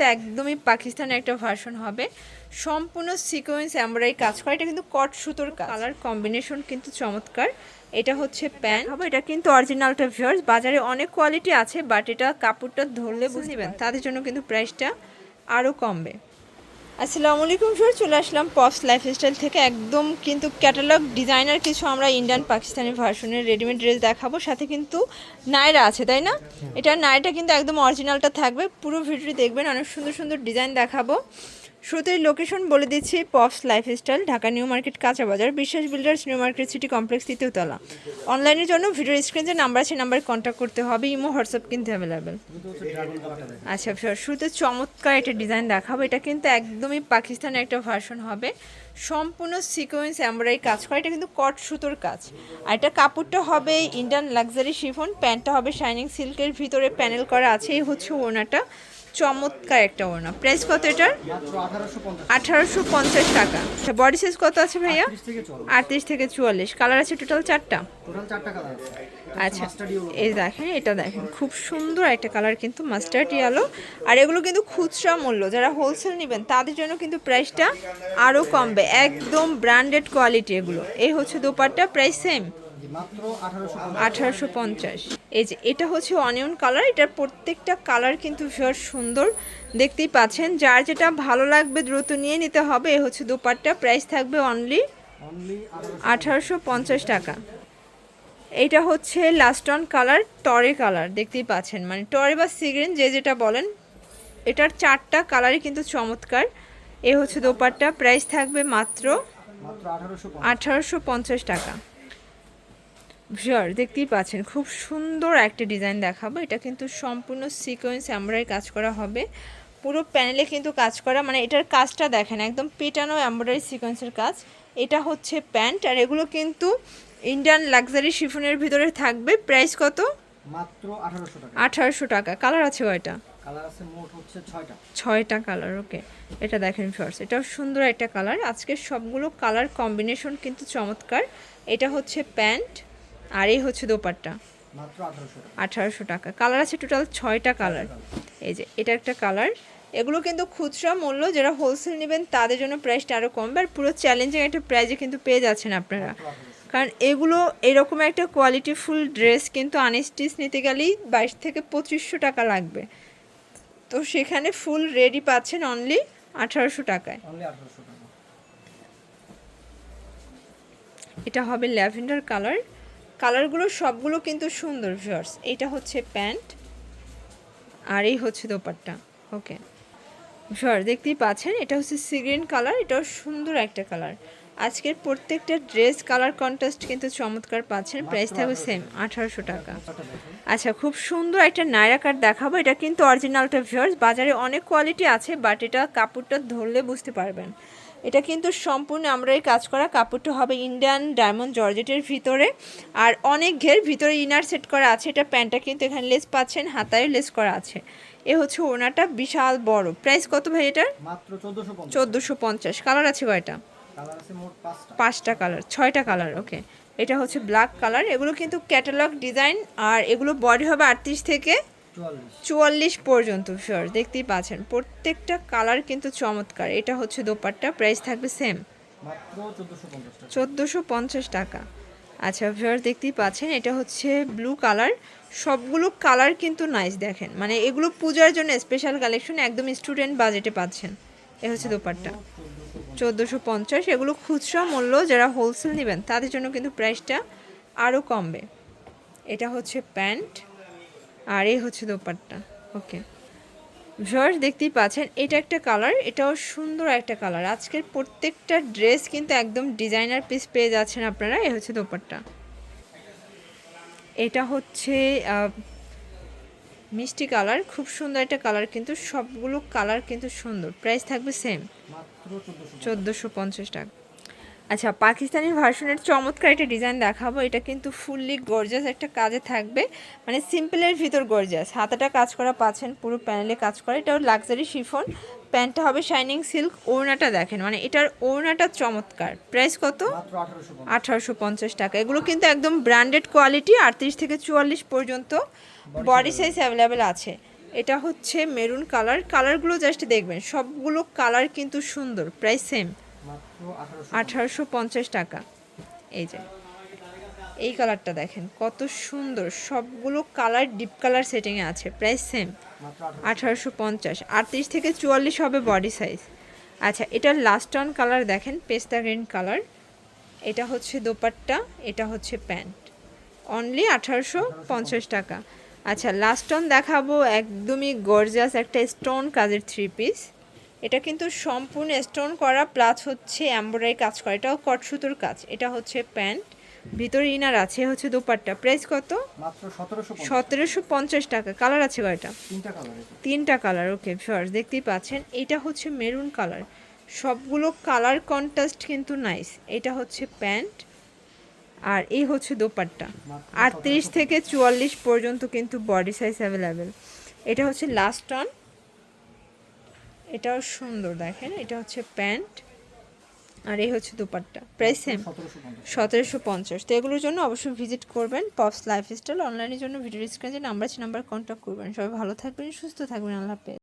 কিন্তু একদমই পাকিস্তানের একটা ভার্সন হবে। সম্পূর্ণ সিকোয়েন্স এমব্রয়ডারি কাজ করে। এটা কিন্তু কট সুতোর কালার কম্বিনেশন কিন্তু চমৎকার। এটা হচ্ছে প্যান্ট হবে এটা কিন্তু অরিজিনালটা ভিউয়ার্স বাজারে অনেক কোয়ালিটি আছে বাট এটা কাপড়টা ধরলে বুঝবেন তাদের জন্য কিন্তু প্রাইসটা আরও কমবে। আসসালামু আলাইকুম সর চলে আসলাম পপস লাইফস্টাইল থেকে। একদম কিন্তু ক্যাটালগ ডিজাইনার কিছু আমরা ইন্ডিয়ান পাকিস্তানি ভার্সনের রেডিমেড ড্রেস দেখাবো। সাথে কিন্তু নায়রা আছে তাই না? এটা নায়রাটা কিন্তু একদম অরিজিনালটা থাকবে। পুরো ভিডিওটি দেখবেন অনেক সুন্দর সুন্দর ডিজাইন দেখাবো। শুরুতেই লোকেশন বলে দিচ্ছি pops lifestyle Dhaka new market কাঁচা বাজার, Biswas builders new market city complex তৃতীয়তলা। অনলাইনের জন্য ভিডিও স্ক্রিনে যে নাম্বার আছে নাম্বারে কন্ট্যাক্ট করতে হবে, ইমো হোয়াটসঅ্যাপ কিন্তু অ্যাভেলেবেল আচ্ছা শুরুতে চমৎকার একটা ডিজাইন দেখাবো। এটা কিন্তু একদমই পাকিস্তানের একটা ভার্সন হবে। সম্পূর্ণ সিকোয়েন্স এমব্রয়ডারি কাজ করা। এটা কিন্তু কট সুতোর কাজ। আর এটা কাপড়টা হবে ইন্ডিয়ান লাক্সারি শিফন প্যান্টটা হবে শাইনিং সিল্কের ভিতরে প্যানেল করা আছে, এই হচ্ছে ওনাটা। চমৎকার একটা ওড়না। প্রাইস কত এটার? আঠারোশো পঞ্চাশ টাকা। আচ্ছা বডি সাইজ কত আছে ভাইয়া? আটত্রিশ থেকে চুয়াল্লিশ। কালার আছে টোটাল চারটা? আচ্ছা এই দেখেন এটা দেখেন। খুব সুন্দর একটা কালার কিন্তু মাস্টার্ড ইয়ালো আর এগুলো কিন্তু খুচরা মূল্য। যারা হোলসেল নেবেন তাদের জন্য কিন্তু প্রাইসটা আরও কমবে। একদম ব্র্যান্ডেড কোয়ালিটি এগুলো। এই হচ্ছে দোপাট্টা প্রাইস সেম আঠারোশো পঞ্চাশ। এই যে, এটা হচ্ছে অনিয়ন কালার এটার প্রত্যেকটা কালার কিন্তু ভীষণ সুন্দর দেখতেই পাচ্ছেন। যার যেটা ভালো লাগবে দ্রুত নিয়ে নিতে হবে, এ হচ্ছে দোপাট্টা প্রাইস থাকবে অনলি আঠারোশো পঞ্চাশ টাকা। এইটা হচ্ছে লাস্টন কালার টরে কালার দেখতেই পাচ্ছেন। মানে টরে বা সিগ্রিন যে যেটা বলেন, এটার চারটা কালারই কিন্তু চমৎকার। এ হচ্ছে দোপাট্টা প্রাইস থাকবে মাত্র আঠারোশো পঞ্চাশ টাকা। শিওর দেখতেই পাচ্ছেন। খুব সুন্দর একটা ডিজাইন দেখাবো। এটা কিন্তু সম্পূর্ণ সিকোয়েন্স এমব্রয়ডারি কাজ করা হবে। পুরো প্যানেলে কিন্তু কাজ করা মানে এটার কাজটা দেখেন একদম পেটানো এমব্রয়ডারি সিকোয়েন্সের কাজ। এটা হচ্ছে প্যান্ট আর এগুলো কিন্তু ইন্ডিয়ান লাক্সারি শিফনের ভিতরে থাকবে। প্রাইস কত? মাত্র আঠারোশো টাকা। কালার আছে কয়টা? ছয়টা। কালার ওকে এটা দেখেন ফার্স এটাও সুন্দর একটা কালার আজকে সবগুলো কালার কম্বিনেশন কিন্তু চমৎকার। এটা হচ্ছে প্যান্ট আর এই হচ্ছে দোপাট্টা। আঠারোশো টাকা। কালার আছে টোটাল ছয়টা কালার এই যে এটা একটা কালার এগুলো কিন্তু খুচরা মূল্য যারা হোলসেল নেবেন তাদের জন্য প্রাইসটা আরও কমবে। আর পুরো চ্যালেঞ্জিং একটা প্রাইজে কিন্তু পেয়ে যাচ্ছেন আপনারা। কারণ এগুলো এরকম একটা কোয়ালিটি ফুল ড্রেস কিন্তু আনস্টিচ নিতে গেলেই বাইশ থেকে পঁচিশশো টাকা লাগবে। তো সেখানে ফুল রেডি পাচ্ছেন অনলি আঠারোশো টাকায়। এটা হবে ল্যাভেন্ডার কালার কালারগুলো সবগুলো কিন্তু সুন্দর ভিউয়ার্স এটা হচ্ছে প্যান্ট, আর এই হচ্ছে দোপাট্টা। ওকে। ভিউয়ার দেখতেই পাচ্ছেন, এটা হচ্ছে সিগ্রিন কালার এটাও সুন্দর একটা কালার আজকের প্রত্যেকটা ড্রেস কালার কন্ট্রাস্ট কিন্তু চমৎকার পাচ্ছেন। প্রাইস থাকবে সেম আঠারোশো টাকা। আচ্ছা খুব সুন্দর একটা নায়রা কাট দেখাবো। এটা কিন্তু অরিজিনালটা ভিউয়ার্স বাজারে অনেক কোয়ালিটি আছে বাট এটা কাপড়টা ধরলে বুঝতে পারবেন। এটা কিন্তু সম্পূর্ণ আমরা এই কাজ করা। কাপড়টা হবে ইন্ডিয়ান ডায়মন্ড জর্জেটের ভিতরে। আর অনেক ঘের ভিতরে ইনার সেট করা আছে। এটা প্যান্টটা কিন্তু এখানে লেস পাচ্ছেন হাতায় লেস করা আছে। এ হচ্ছে ওনাটা বিশাল বড়। প্রাইস কত ভাই এটার? মাত্র চোদ্দোশো পঞ্চাশ। কালার আছে কয়টা? পাঁচটা। কালার ছয়টা কালার ওকে এটা হচ্ছে ব্ল্যাক কালার এগুলো কিন্তু ক্যাটালগ ডিজাইন আর এগুলো বডি হবে আটত্রিশ থেকে চুয়াল্লিশ। পর্যন্ত শিওর দেখতেই পাচ্ছেন। প্রত্যেকটা কালার কিন্তু চমৎকার। এটা হচ্ছে দোপাট্টা প্রাইস থাকবে সেম চোদ্দোশো পঞ্চাশ টাকা। চোদ্দোশো পঞ্চাশ টাকা। আচ্ছা ভিওর দেখতেই পাচ্ছেন এটা হচ্ছে ব্লু কালার সবগুলো কালার কিন্তু নাইস দেখেন। মানে এগুলো পূজার জন্য স্পেশাল কালেকশন একদম স্টুডেন্ট বাজেটে পাচ্ছেন। এ হচ্ছে দোপাট্টা। চোদ্দোশো পঞ্চাশ। এগুলো খুচরা মূল্য যারা হোলসেল নেবেন তাদের জন্য কিন্তু প্রাইসটা আরও কমবে। এটা হচ্ছে প্যান্ট। আর এই হচ্ছে দোপাট্টা। ওকে। ভিউয়ার্স দেখতেই পাচ্ছেন, এটা একটা কালার, এটাও সুন্দর একটা কালার। আজকের প্রত্যেকটা ড্রেস কিন্তু একদম ডিজাইনার পিস পেয়ে যাচ্ছেন আপনারা এ হচ্ছে দোপাট্টা। এটা হচ্ছে মিষ্টি কালার, খুব সুন্দর একটা কালার, কিন্তু সবগুলো কালার কিন্তু সুন্দর। প্রাইস থাকবে সেম। চোদ্দোশো পঞ্চাশ টাকা। আচ্ছা পাকিস্তানি ভার্সনের চমৎকার একটা ডিজাইন দেখাবো। এটা কিন্তু ফুললি গর্জাস একটা কাজে থাকবে। মানে সিম্পলের ভিতর গর্জাস হাতাটা কাজ করা পাচ্ছেন পুরো প্যানেলে কাজ করা। এটাও লাক্সারি শিফন প্যান্টটা হবে শাইনিং সিল্ক ওড়নাটা দেখেন। মানে এটার ওড়নাটা চমৎকার। প্রাইস কত? আঠারোশো পঞ্চাশ। টাকা। এগুলো কিন্তু একদম ব্র্যান্ডেড কোয়ালিটি আটত্রিশ থেকে চুয়াল্লিশ পর্যন্ত বডি সাইজ অ্যাভেলেবেল আছে। এটা হচ্ছে মেরুন কালার কালারগুলো জাস্ট দেখবেন। সবগুলো কালার কিন্তু সুন্দর। প্রায় সেম আঠারোশো পঞ্চাশ। টাকা। এই যে এই কালারটা দেখেন কত সুন্দর। সবগুলো কালার ডিপ কালার সেটিংয়ে আছে প্রায় সেম আঠারোশো পঞ্চাশ। আটত্রিশ থেকে চুয়াল্লিশ হবে বডি সাইজ আচ্ছা এটার লাস্ট অন কালার দেখেন পেস্তা গ্রিন কালার এটা হচ্ছে দোপাট্টা এটা হচ্ছে প্যান্ট। অনলি আঠারোশো পঞ্চাশ। টাকা। আচ্ছা লাস্ট অন দেখাবো একদমই গর্জাস একটা স্টোন কাজের থ্রি পিস এটা কিন্তু সম্পূর্ণ স্টোন করা প্লাস হচ্ছে এমব্রয়ডারি কাজ করা। এটাও কট সুতোর কাজ। এটা হচ্ছে প্যান্ট। ভিতরে ইনার আছে হচ্ছে দোপাট্টা। প্রাইস কত? মাত্র সতেরোশো পঞ্চাশ। টাকা। কালার আছে কয়টা? তিনটা কালার ওকে ফার্স্ট দেখতেই পাচ্ছেন। এটা হচ্ছে মেরুন কালার। সবগুলো কালার কন্ট্রাস্ট কিন্তু নাইস এটা হচ্ছে প্যান্ট। আর এই হচ্ছে দোপাট্টা। আটত্রিশ থেকে চুয়াল্লিশ পর্যন্ত কিন্তু বডি সাইজ অ্যাভেলেবেল এটা হচ্ছে লাস্ট অন এটাও সুন্দর দেখেন এটা হচ্ছে প্যান্ট আর এই হচ্ছে দুপাট্টা। প্রাইস সেম সতেরোশো পঞ্চাশ। তো এগুলোর জন্য অবশ্যই ভিজিট করবেন পপস লাইফস্টাইল অনলাইনের জন্য ভিডিও স্ক্রিনে যে নাম্বার আছে নাম্বার কন্ট্যাক্ট করবেন। সবাই ভালো থাকবেন সুস্থ থাকবেন আল্লাহ হাফেজ।